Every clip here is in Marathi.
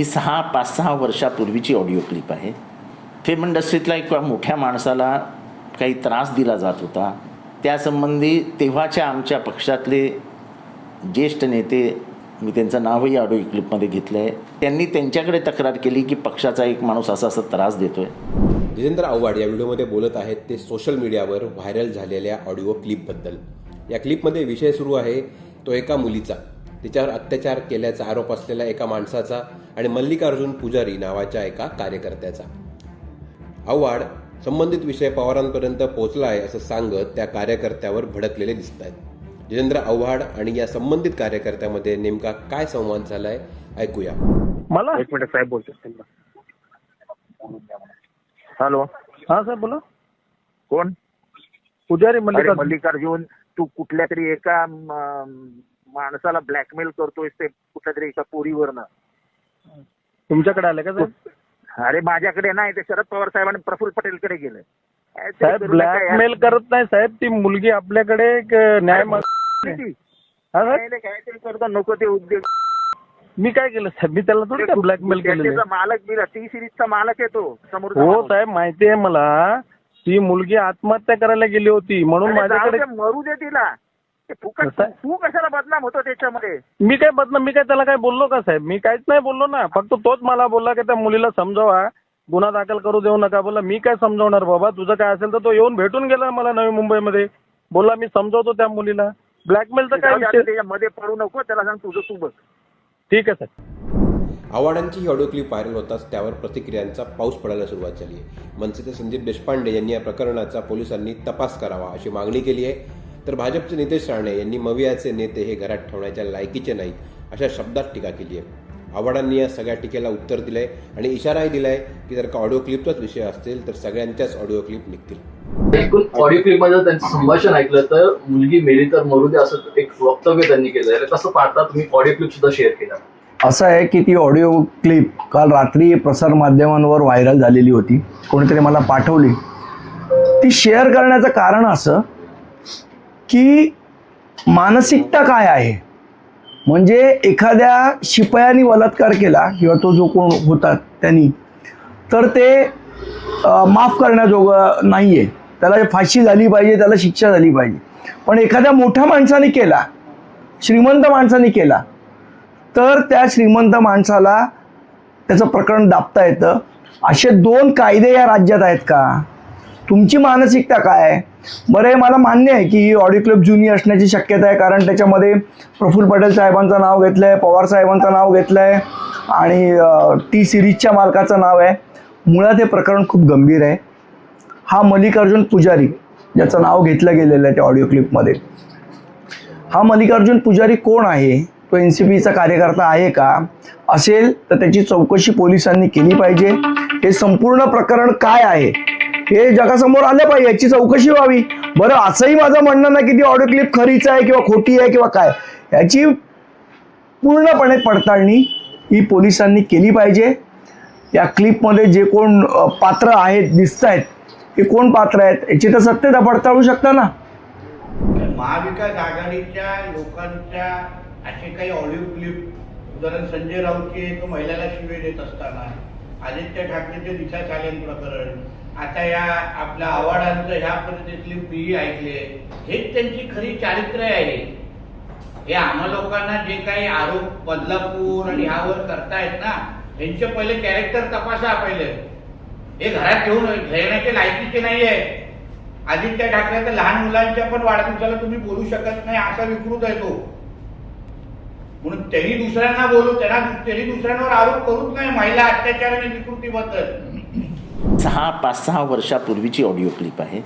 ही सहा पाच सहा वर्षापूर्वीची ऑडिओ क्लिप आहे. फिल्म इंडस्ट्रीतला एक मोठ्या माणसाला काही त्रास दिला जात होता. त्यासंबंधी तेव्हाच्या आमच्या पक्षातले ज्येष्ठ नेते मी त्यांचं नावही ऑडिओ क्लिपमध्ये घेतलं आहे त्यांनी त्यांच्याकडे तक्रार केली की पक्षाचा एक माणूस असा असा त्रास देतोय. जितेंद्र आव्हाड या व्हिडिओमध्ये बोलत आहेत ते सोशल मीडियावर व्हायरल झालेल्या ऑडिओ क्लिपबद्दल या क्लिपमध्ये विषय सुरू आहे तो एका मुलीचा. तिच्यावर अत्याचार केल्याचा आरोप असलेल्या एका माणसाचा आणि मल्लिकार्जुन पुजारी नावाच्या एका कार्यकर्त्याचा. आव्हाड संबंधित विषय पवारांपर्यंत पोहोचला आहे असं सांगत त्या कार्यकर्त्यावर भडकलेले दिसत आहेत. जितेंद्र आव्हाड आणि या संबंधित कार्यकर्त्यामध्ये नेमका काय संवाद झालाय ऐकूया. मला? एक मिनिट साहेब बोलतो हॅलो. हा सर बोला. कोण? पुजारी मल्लिकार्जुन. तू कुठल्या तरी एका माणसाला ब्लॅकमेल करतोय ते कुठल्या तरी एका पोरीवरनं. तुमच्याकडे आले का साहेब? अरे माझ्याकडे नाही ते शरद पवार साहेबांनी प्रफुल्ल पटेलकडे ते साहेब. ब्लॅकमेल करत नाही साहेब ती मुलगी आपल्याकडे न्याय साहेब? काहीतरी करतो? नको ते उद्योग. मी काय केलं साहेब? मी त्याला थोडी ब्लॅकमेल आहे. मालक बिला टी सिरीजचा मालक आहे तो समोर हो साहेब माहिती आहे मला. ती मुलगी आत्महत्या करायला गेली होती म्हणून माझ्याकडे मरू दे तिला. ते? तू कशाला बदनाम होतो त्याच्यामध्ये? मी काय बदनाम मी काय त्याला काय बोललो का साहेब? मी काहीच नाही बोललो ना. फक्त तोच मला बोलला की त्या मुलीला समजावा. गुन्हा दाखल करू देऊ नका बोला मी काय समजवणार बाबा? तुझं काय असेल तर तो येऊन भेटून गेला मला नवी मुंबईमध्ये. बोला मी समजवतो त्या मुलीला. ब्लॅकमेलचं काय त्याच्यामध्ये पडू नको. त्याला सांग तुझं तू बघ. ठीक आहे साहेब. आव्हाडांची ही ऑडिओ क्लिप व्हायरल होताच त्यावर प्रतिक्रियांचा पाऊस पडायला सुरुवात झाली आहे. मनसेचे संदीप देशपांडे यांनी या प्रकरणाचा पोलिसांनी तपास करावा अशी मागणी केली आहे. तर भाजपचे नितेश राणे यांनी मवियाचे नेते हे घरात ठेवण्याच्या लायकीचे नाहीत अशा शब्दात टीका केली आहे. आव्हाडांनी या सगळ्या टीकेला उत्तर दिलंय आणि इशाराही दिलाय की जर का ऑडिओ क्लिपचाच विषय असतील तर सगळ्यांच्याच ऑडिओ क्लिप निघतील. एकूण ऑडिओ क्लिपमध्ये त्यांचं संभाषण ऐकलं तर मुलगी मेली तर मरू दे असं एक वक्तव्य त्यांनी केलं आहे कसं पाहता तुम्ही ऑडिओ क्लिप सुद्धा शेअर केला. असं आहे की ती ऑडिओ क्लिप काल रात्री प्रसारमाध्यमांवर व्हायरल झालेली होती. कोणीतरी मला पाठवली. ती शेअर करण्याचं कारण असं की मानसिकता काय आहे? म्हणजे एखाद्या शिपायाने बलात्कार केला किंवा तो जो कोण होता त्यांनी तर ते माफ करण्याजोगं नाही आहे त्याला फाशी झाली पाहिजे त्याला शिक्षा झाली पाहिजे. पण एखाद्या मोठ्या माणसाने केला श्रीमंत माणसाने केला तर त्या श्रीमंत माणसाला त्याचं प्रकरण दाबता येतं. असे दोन कायदे या राज्यात आहेत का? तुमची मानसिकता काय आहे? बरं हे मला मान्य आहे की ही ऑडिओ क्लब जुनी असण्याची शक्यता आहे कारण त्याच्यामध्ये प्रफुल्ल पटेल साहेबांचं नाव घेतलं आहे पवार साहेबांचं नाव घेतलं आहे आणि टी सिरीजच्या मालकाचं नाव आहे. मुळात हे प्रकरण खूप गंभीर आहे. हा मल्लिकार्जुन पुजारी ज्याचं नाव घेतलं गेलेलं आहे त्या ऑडिओ क्लिपमध्ये हा मल्लिकार्जुन पुजारी कोण आहे? तो एन सी पीचा कार्यकर्ता आहे का? असेल तर त्याची चौकशी पोलिसांनी केली पाहिजे. हे संपूर्ण प्रकरण काय आहे? हे जगासमोर आलं पाहिजे याची चौकशी व्हावी. बरं असंही माझं म्हणणं नाही की ती ऑडिओ क्लिप खरीच आहे किंवा खोटी आहे किंवा काय. याची पूर्णपणे पडताळणी ही पोलिसांनी केली पाहिजे. या क्लिपमध्ये जे कोण पात्र आहेत दिसत आहेत हे कोण पात्र आहेत याची तर सत्यता पडताळू शकता ना. महाविकास आघाडीच्या लोकांच्या असे काही ऑडिओ क्लिप उदाहरण संजय राऊतचे तो महिलाला शिवे देत असताना आदित्य ठाकरेचे दिशा चालेल प्रकरण आता या आपल्या आव्हाडांचं ह्या पद्धतीतली पीही ऐकले हेच त्यांची खरी चारित्र्य आहे. हे आम्हा लोकांना जे काही आरोप बदलापूर आणि ह्यावर करतायत ना यांचे पहिले कॅरेक्टर तपासा पहिले. हे घरात ठेवून घेण्याचे लायकीचे नाहीये. आदित्य ठाकरे तर लहान मुलांच्या पण वाढदिवसाला तुम्ही बोलू शकत नाही असा विकृत आहे तो. म्हणून त्यांनी दुसऱ्यांना बोलू त्यांना त्यांनी दुसऱ्यांवर आरोप करूच नाही महिला अत्याचार आणि विकृतीबद्दल. सहा पाच सहा वर्षापूर्वीची ऑडिओ क्लिप आहे.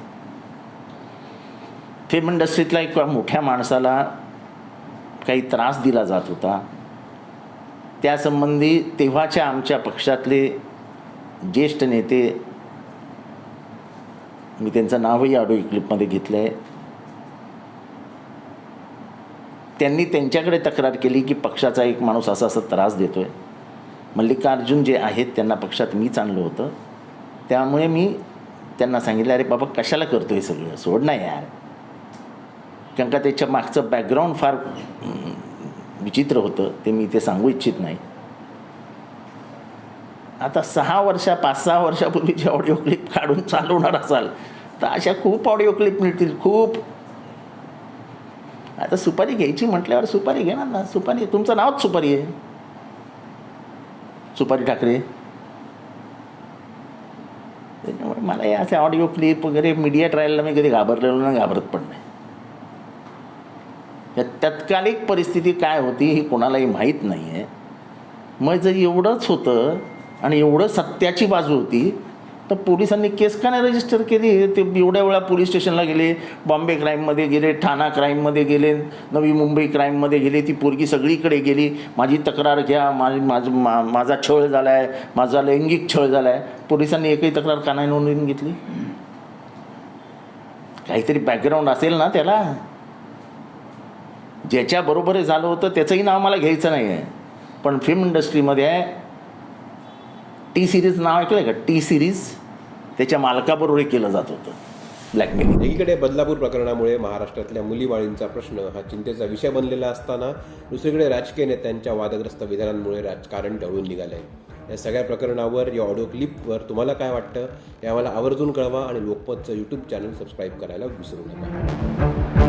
फिल्म इंडस्ट्रीतला एक मोठ्या माणसाला काही त्रास दिला जात होता. त्यासंबंधी तेव्हाच्या आमच्या पक्षातले ज्येष्ठ नेते मी त्यांचं नावही ऑडिओ क्लिपमध्ये घेतलं आहे त्यांनी त्यांच्याकडे तक्रार केली की पक्षाचा एक माणूस असा असा त्रास देतो आहे मल्लिकार्जुन जे आहेत त्यांना पक्षात मीच आणलं होतं. त्यामुळे मी त्यांना सांगितलं अरे बाबा कशाला करतो हे सगळं? सोड ना यार. कारण का त्याच्या मागचं बॅकग्राऊंड फार विचित्र होतं ते मी ते सांगू इच्छित नाही. आता सहा वर्षा पाच सहा वर्षापूर्वीची ऑडिओ क्लिप काढून चालवणार असाल तर अशा खूप ऑडिओ क्लिप मिळतील खूप. आता सुपारी घ्यायची म्हटल्यावर सुपारी घेणार ना? सुपारी तुमचं नावच सुपारी आहे. सुपारी ठाकरे. मला या असे ऑडिओ क्लिप वगैरे मीडिया ट्रायलला मी कधी घाबरलेलो नाही घाबरत पण नाही. या तत्कालिक परिस्थिती काय होती ही कोणालाही माहीत नाही आहे मग जर एवढंच होतं आणि एवढं सत्याची बाजू होती तर पोलिसांनी केस का नाही रजिस्टर केली? ते एवढ्या वेळा पोलीस स्टेशनला गेले बॉम्बे क्राईममध्ये गेले ठाणा क्राईममध्ये गेले नवी मुंबई क्राईममध्ये गेले ती पोरगी सगळीकडे गेली. माझी तक्रार घ्या माझी माझ मा माझा छळ झाला आहे माझा लैंगिक छळ झाला आहे पोलिसांनी एकही तक्रार का नाही नोंदवून घेतली? काहीतरी बॅकग्राऊंड असेल ना त्याला? ज्याच्याबरोबर झालं होतं त्याचंही नाव मला घ्यायचं नाही आहे पण फिल्म इंडस्ट्रीमध्ये टी सिरीज नाव ऐकलं का? T series. त्याच्या मालकाबरोबर केलं जात होतं. ब्लॅकमेलिंग एकीकडे बदलापूर प्रकरणामुळे महाराष्ट्रातल्या मुलीबाळींचा प्रश्न हा चिंतेचा विषय बनलेला असताना दुसरीकडे राजकीय नेत्यांच्या वादग्रस्त विधानांमुळे राजकारण ढवळून निघालंय. या सगळ्या प्रकरणावर या ऑडिओ क्लिपवर तुम्हाला काय वाटतं? हे आम्हाला आवर्जून कळवा आणि लोकमतचं यूट्यूब चॅनल सबस्क्राईब करायला विसरू नका.